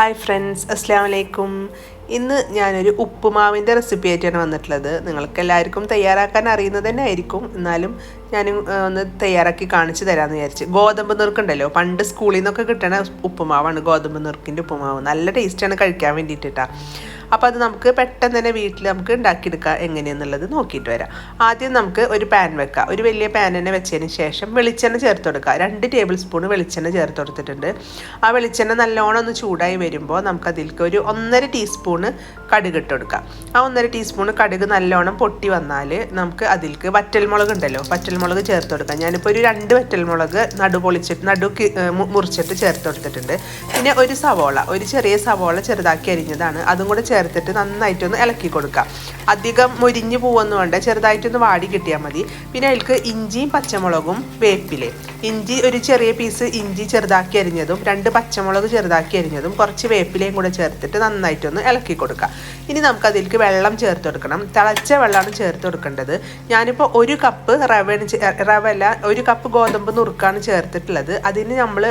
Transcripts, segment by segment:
Hi friends അസ്സാം വലൈക്കും ഇന്ന് ഞാനൊരു ഉപ്പുമാവിന്റെ റെസിപ്പി ആയിട്ടാണ് വന്നിട്ടുള്ളത്. നിങ്ങൾക്ക് എല്ലാവർക്കും തയ്യാറാക്കാൻ അറിയുന്നത് തന്നെ ആയിരിക്കും എന്നാലും ഞാൻ ഒന്ന് തയ്യാറാക്കി കാണിച്ചു തരാമെന്ന് വിചാരിച്ച്. ഗോതമ്പ് നുറുക്കുണ്ടല്ലോ. പണ്ട് സ്കൂളിൽ നിന്നൊക്കെ കിട്ടണ ഉപ്പുമാവാണ് ഗോതമ്പ് നുറുക്കിന്റെ ഉപ്പുമാവ്. നല്ല ടേസ്റ്റാണ് കഴിക്കാൻ വേണ്ടിയിട്ടാ. അപ്പോൾ അത് നമുക്ക് പെട്ടെന്ന് തന്നെ വീട്ടിൽ നമുക്ക് ഉണ്ടാക്കിയെടുക്കാം എങ്ങനെയെന്നുള്ളത് നോക്കിയിട്ട് വരാം. ആദ്യം നമുക്ക് ഒരു പാൻ വെക്കാം. ഒരു വലിയ പാൻ തന്നെ വെച്ചതിന് ശേഷം വെളിച്ചെണ്ണ ചേർത്ത് കൊടുക്കുക രണ്ട് ടേബിൾ സ്പൂൺ വെളിച്ചെണ്ണ ചേർത്ത് കൊടുത്തിട്ടുണ്ട്. ആ വെളിച്ചെണ്ണ നല്ലോണം ഒന്ന് ചൂടായി വരുമ്പോൾ നമുക്ക് അതിലേക്ക് ഒരു ഒന്നര ടീസ്പൂണ് കടുക് ഇട്ട് കൊടുക്കാം. ആ ഒന്നര ടീസ്പൂൺ കടുക് നല്ലോണം പൊട്ടി വന്നാൽ നമുക്ക് അതിലേക്ക് വറ്റൽമുളക് ഉണ്ടല്ലോ വറ്റൽമുളക് ചേർത്ത് കൊടുക്കാം. ഞാനിപ്പോൾ ഒരു രണ്ട് വറ്റൽമുളക് നടു പൊളിച്ചിട്ട് നടു മുറിച്ചിട്ട് ചേർത്ത് കൊടുത്തിട്ടുണ്ട്. പിന്നെ ഒരു സവോള ഒരു ചെറിയ സവോള ചെറുതാക്കി അരിഞ്ഞതാണ്. അതും കൂടെ ചേർത്തിട്ട് നന്നായിട്ടൊന്ന് ഇളക്കി കൊടുക്കുക അധികം മുരിഞ്ഞു പോവൊന്നും വേണ്ട ചെറുതായിട്ടൊന്ന് വാടി കിട്ടിയാൽ മതി. പിന്നെ അതിൽക്ക് ഇഞ്ചിയും പച്ചമുളകും വേപ്പിലയും ഇഞ്ചി ഒരു ചെറിയ പീസ് ഇഞ്ചി ചെറുതാക്കി അരിഞ്ഞതും രണ്ട് പച്ചമുളക് ചെറുതാക്കി അരിഞ്ഞതും കുറച്ച് വേപ്പിലയും കൂടെ ചേർത്തിട്ട് നന്നായിട്ടൊന്ന് ഇളക്കി കൊടുക്കുക ഇനി നമുക്ക് അതിലേക്ക് വെള്ളം ചേർത്ത് കൊടുക്കണം. തിളച്ച വെള്ളമാണ് ചേർത്ത് കൊടുക്കേണ്ടത്. ഞാനിപ്പോൾ ഒരു കപ്പ് റവയാണ് റവ അല്ല ഒരു കപ്പ് ഗോതമ്പ് നുറുക്കാണ് ചേർത്തിട്ടുള്ളത്. അതിന് നമ്മൾ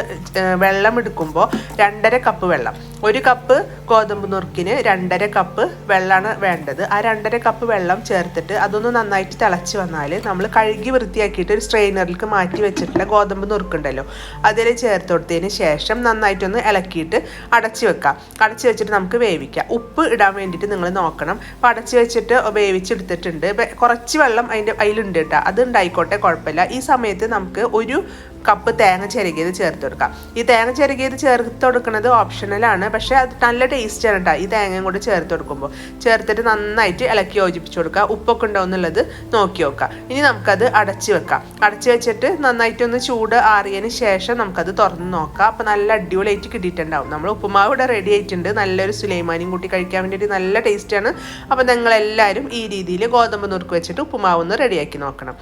വെള്ളം എടുക്കുമ്പോൾ രണ്ടര കപ്പ് വെള്ളം. ഒരു കപ്പ് ഗോതമ്പ് നുറുക്കിന് രണ്ടര കപ്പ് വെള്ളമാണ് വേണ്ടത്. ആ രണ്ടര കപ്പ് വെള്ളം ചേർത്തിട്ട് അതൊന്ന് നന്നായിട്ട് തിളച്ച് വന്നാൽ നമ്മൾ കഴുകി വൃത്തിയാക്കിയിട്ട് ഒരു സ്ട്രെയിനറിലേക്ക് മാറ്റി വെച്ചിട്ടുള്ള ഗോതമ്പ് നുറുക്കുണ്ടല്ലോ. അതിൽ ചേർത്ത് കൊടുത്തതിന് ശേഷം നന്നായിട്ടൊന്ന് ഇളക്കിയിട്ട് അടച്ച് വെക്കാം. അടച്ച് വെച്ചിട്ട് നമുക്ക് വേവിക്കാം. ഉപ്പ് ഇടാൻ വേണ്ടിയിട്ട് നിങ്ങൾ നോക്കണം. അപ്പോൾ അടച്ച് വെച്ചിട്ട് വേവിച്ചെടുത്തിട്ടുണ്ട്. കുറച്ച് വെള്ളം അതിന്റെ അതിലുണ്ട് കേട്ടോ. അത് ഉണ്ടായിക്കോട്ടെ കുഴപ്പമില്ല. ഈ സമയത്ത് നമുക്ക് ഒരു കപ്പ് തേങ്ങ ചിരകിയത് ചേർത്ത് കൊടുക്കാം ഈ തേങ്ങ ചിരകിയത് ചേർത്ത് കൊടുക്കുന്നത് ഓപ്ഷണലാണ് പക്ഷേ അത് നല്ല ടേസ്റ്റാണ് കേട്ടോ ഈ തേങ്ങയും കൂടെ ചേർത്ത് കൊടുക്കുമ്പോൾ ചേർത്തിട്ട് നന്നായിട്ട് ഇളക്കി യോജിപ്പിച്ച് കൊടുക്കുക. ഉപ്പൊക്കെ ഉണ്ടോ എന്നുള്ളത് നോക്കി നോക്കാം ഇനി നമുക്കത് അടച്ച് വെക്കാം. അടച്ച് വെച്ചിട്ട് നന്നായിട്ടൊന്ന് ചൂട് ആറിയതിന് ശേഷം നമുക്കത് തുറന്ന് നോക്കാം. അപ്പോൾ നല്ല അടിപൊളിയായിട്ട് കിട്ടിയിട്ടുണ്ടാവും. നമ്മൾ ഉപ്പുമാവ് ഇവിടെ റെഡി ആയിട്ടുണ്ട്. നല്ലൊരു സുലൈമാനിയും കൂട്ടി കഴിക്കാൻ വേണ്ടിയിട്ട് നല്ല ടേസ്റ്റാണ് അപ്പോൾ നിങ്ങളെല്ലാവരും ഈ രീതിയിൽ ഗോതമ്പ് നുറുക്ക് വെച്ചിട്ട് ഉപ്പുമാവ് ഒന്ന് റെഡിയാക്കി നോക്കണം.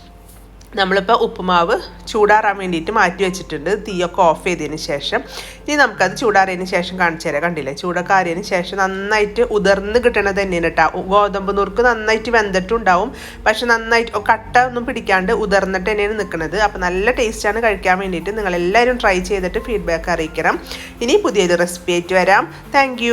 നമ്മളിപ്പോൾ ഉപ്പുമാവ് ചൂടാറാൻ വേണ്ടിയിട്ട് മാറ്റി വെച്ചിട്ടുണ്ട്. തീയൊക്കെ ഓഫ് ചെയ്തതിന് ശേഷം. ഇനി നമുക്കത് ചൂടാറിയതിന് ശേഷം കാണിച്ചു തരാം. കണ്ടില്ലേ? ചൂടൊക്കെ ആറിയതിന് ശേഷം നന്നായിട്ട് ഉതിർന്ന് കിട്ടണത് തന്നെയാണ് കേട്ടോ ഗോതമ്പ് നുറുക്ക് നന്നായിട്ട് വെന്തിട്ടുണ്ടാവും. പക്ഷെ നന്നായിട്ട് കട്ട ഒന്നും പിടിക്കാണ്ട് ഉതിർന്നിട്ട് തന്നെയാണ് നിൽക്കുന്നത് അപ്പോൾ നല്ല ടേസ്റ്റാണ് കഴിക്കാൻ വേണ്ടിയിട്ട് നിങ്ങളെല്ലാവരും ട്രൈ ചെയ്തിട്ട് ഫീഡ്ബാക്ക് അറിയിക്കണം. ഇനി പുതിയൊരു റെസിപ്പി ആയിട്ട് വരാം. താങ്ക്